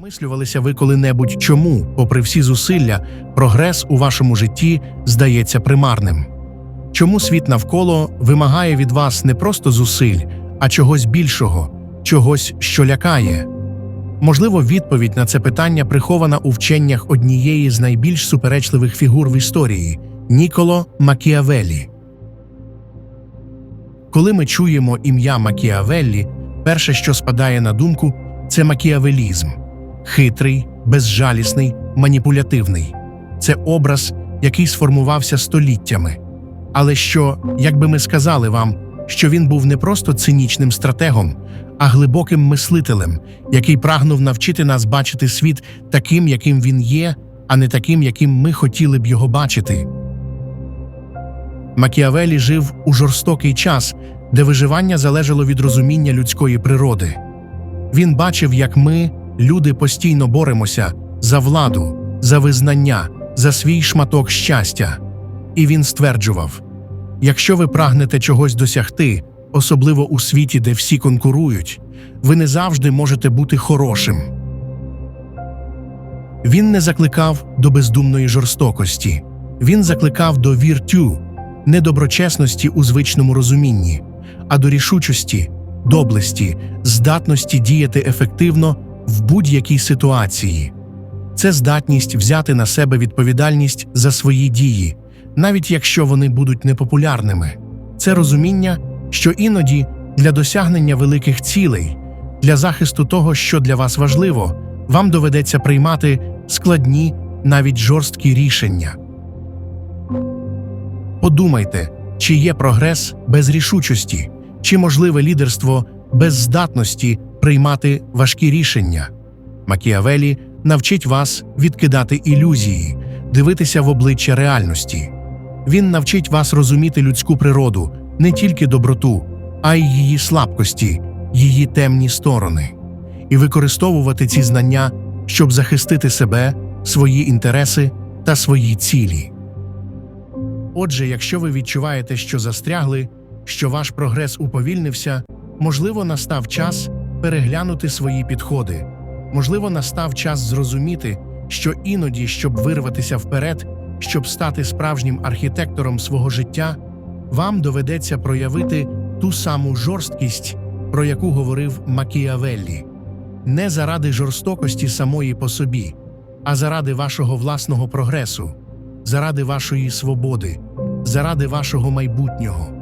Мислювалися ви коли-небудь чому, попри всі зусилля, прогрес у вашому житті здається примарним? Чому світ навколо вимагає від вас не просто зусиль, а чогось більшого, чогось, що лякає? Можливо, відповідь на це питання прихована у вченнях однієї з найбільш суперечливих фігур в історії Ніколо Макіавеллі. Коли ми чуємо ім'я Макіавеллі, перше, що спадає на думку, це макіавелізм хитрий, безжалісний, маніпулятивний. Це образ, який сформувався століттями. Але що, якби ми сказали вам, що він був не просто цинічним стратегом, а глибоким мислителем, який прагнув навчити нас бачити світ таким, яким він є, а не таким, яким ми хотіли б його бачити. Макіавелі жив у жорстокий час, де виживання залежало від розуміння людської природи. Він бачив, як ми, люди, постійно боремося за владу, за визнання, за свій шматок щастя. І він стверджував: якщо ви прагнете чогось досягти, особливо у світі, де всі конкурують, ви не завжди можете бути хорошим. Він не закликав до бездумної жорстокості, він закликав до віртю, не доброчесності у звичному розумінні, а до рішучості, доблесті, здатності діяти ефективно в будь-якій ситуації. Це здатність взяти на себе відповідальність за свої дії, навіть якщо вони будуть непопулярними. Це розуміння, що іноді для досягнення великих цілей, для захисту того, що для вас важливо, вам доведеться приймати складні, навіть жорсткі рішення. Подумайте, чи є прогрес без рішучості, чи можливе лідерство без здатності приймати важкі рішення. Макіавелі навчить вас відкидати ілюзії, дивитися в обличчя реальності. Він навчить вас розуміти людську природу, не тільки доброту, а й її слабкості, її темні сторони, і використовувати ці знання, щоб захистити себе, свої інтереси та свої цілі. Отже, якщо ви відчуваєте, що застрягли, що ваш прогрес уповільнився, можливо, настав час переглянути свої підходи. Можливо, настав час зрозуміти, що іноді, щоб вирватися вперед, щоб стати справжнім архітектором свого життя, вам доведеться проявити ту саму жорсткість, про яку говорив Макіавеллі, не заради жорстокості самої по собі, а заради вашого власного прогресу, заради вашої свободи, заради вашого майбутнього.